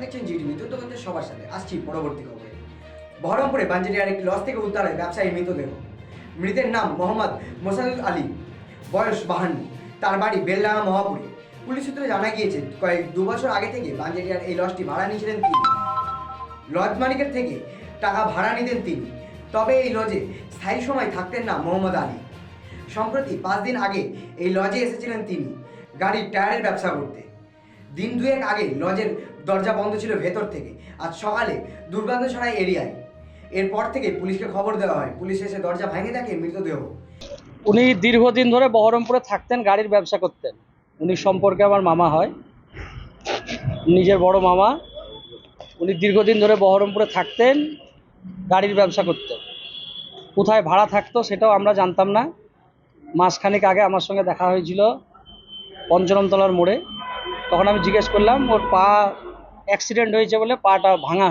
দেখছেন জিডি মৃত্যু করতে সবার সাথে। আসছি পরবর্তী খবরে। বহরমপুরে বাঞ্জেরিয়ার একটি লস থেকে উদ্ধার হয় ব্যবসায়ী মৃতদেহ। মৃতের নাম মোহাম্মদ মোসাদুল আলী। বয়স বাহান্ন। তার বাড়ি বেলডাঙ্গা, মহাপুরে। পুলিশ সূত্রে জানা গিয়েছে, কয়েক দু বছর আগে থেকে বাঞ্জেরিয়ার এই লসটি ভাড়া নিয়েছিলেন তিনি। লজ মালিকের থেকে টাকা ভাড়া নিতেন তিনি। তবে এই লজে স্থায়ী সময় থাকতেন না মোহাম্মদ আলী। সম্প্রতি পাঁচ দিন আগে এই লজে এসেছিলেন তিনি। গাড়ির টায়ারের ব্যবসা করতে। দিন দুয়েক আগে লজের দরজা বন্ধ ছিল ভেতর থেকে। আজ সকালে দুর্গন্ধ ছড়ায় এরিয়ায়। এরপর থেকে পুলিশকে খবর দেওয়া হয়, পুলিশ এসে দরজা ভেঙে দেখে মৃতদেহ। উনি দীর্ঘদিন ধরে বহরমপুরে থাকতেন, গাড়ির ব্যবসা করতেন। উনি সম্পর্কে আমার মামা হয়। নিজের বড় মামা। উনি দীর্ঘদিন ধরে বহরমপুরে থাকতেন, গাড়ির ব্যবসা করতেন। কোথায় ভাড়া থাকতো সেটাও আমরা জানতাম না। মাসখানেক আগে আমার সঙ্গে দেখা হয়েছিল পঞ্চরমতলার মোড়ে। তখন আমি জিজ্ঞেস করলাম, ওর পা অ্যাক্সিডেন্ট হয়েছে বলে পাটা ভাঙা।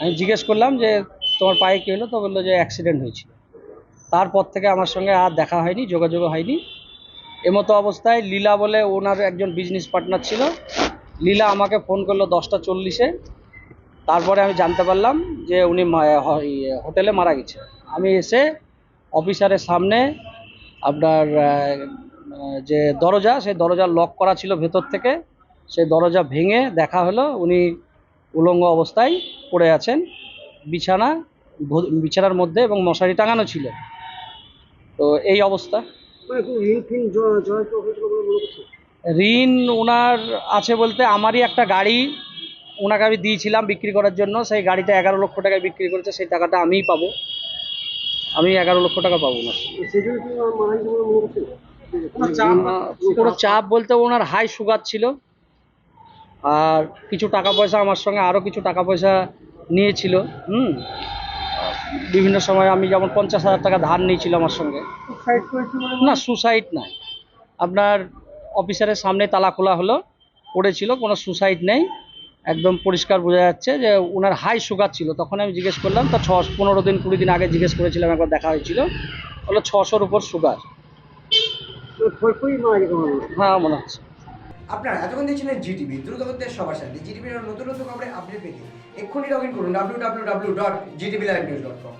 আমি জিজ্ঞেস করলাম যে, তোমার পায়ে কী হলো? তো বলল যে অ্যাক্সিডেন্ট হয়েছিল। তারপর থেকে আমার সঙ্গে আর দেখা হয়নি, যোগাযোগ হয়নি। এমতো অবস্থায় লীলা বলে ওনার একজন বিজনেস পার্টনার ছিল। লীলা আমাকে ফোন করল দশটা চল্লিশে। তারপরে আমি জানতে পারলাম যে, উনি হোটেলে মারা গেছে। আমি এসে অফিসারের সামনে আপনার যে দরজা সেই দরজা লক করা ছিল ভেতর থেকে সেই দরজা ভেঙে দেখা হলো উনি উলঙ্গ অবস্থায় পড়ে আছেন বিছানা বিছানার মধ্যে এবং মশারি টাঙানো ছিল। তো এই অবস্থা। ঋণ ওনার আছে বলতে আমারই একটা গাড়ি ওনাকে আমি দিয়েছিলাম বিক্রি করার জন্য সেই গাড়িটা এগারো লক্ষ টাকায় বিক্রি করেছে সেই টাকাটা আমিই পাবো। আমি এগারো লক্ষ টাকা পাবো না কোনো চাপ বলতে ওনার হাই সুগার ছিল। আর কিছু টাকা পয়সা আমার সঙ্গে আরও কিছু টাকা পয়সা নিয়েছিল হুম। বিভিন্ন সময় আমি যেমন পঞ্চাশ হাজার টাকা ধার নিয়েছিল আমার সঙ্গে। না সুসাইড নাই। আপনার অফিসারের সামনে তালা খোলা হলো পড়েছিল কোনো সুসাইড নেই। একদম পরিষ্কার বোঝা যাচ্ছে যে ওনার হাই সুগার ছিল। তখন আমি জিজ্ঞেস করলাম তা ছ পনেরো দিন কুড়ি দিন আগে জিজ্ঞেস করেছিলাম একবার দেখা হয়েছিল। হলো ছশোর উপর সুগার হ্যাঁ মনে হচ্ছে। আপনারা এতক্ষণ দেখছিলেন জিটিভি দ্রুত করতে সবার সাথে। জিটিভির নতুন নতুন খবরের আপডেট পেতে এক্ষুনি লগ ইন করুন W W W dot GTV live news dot com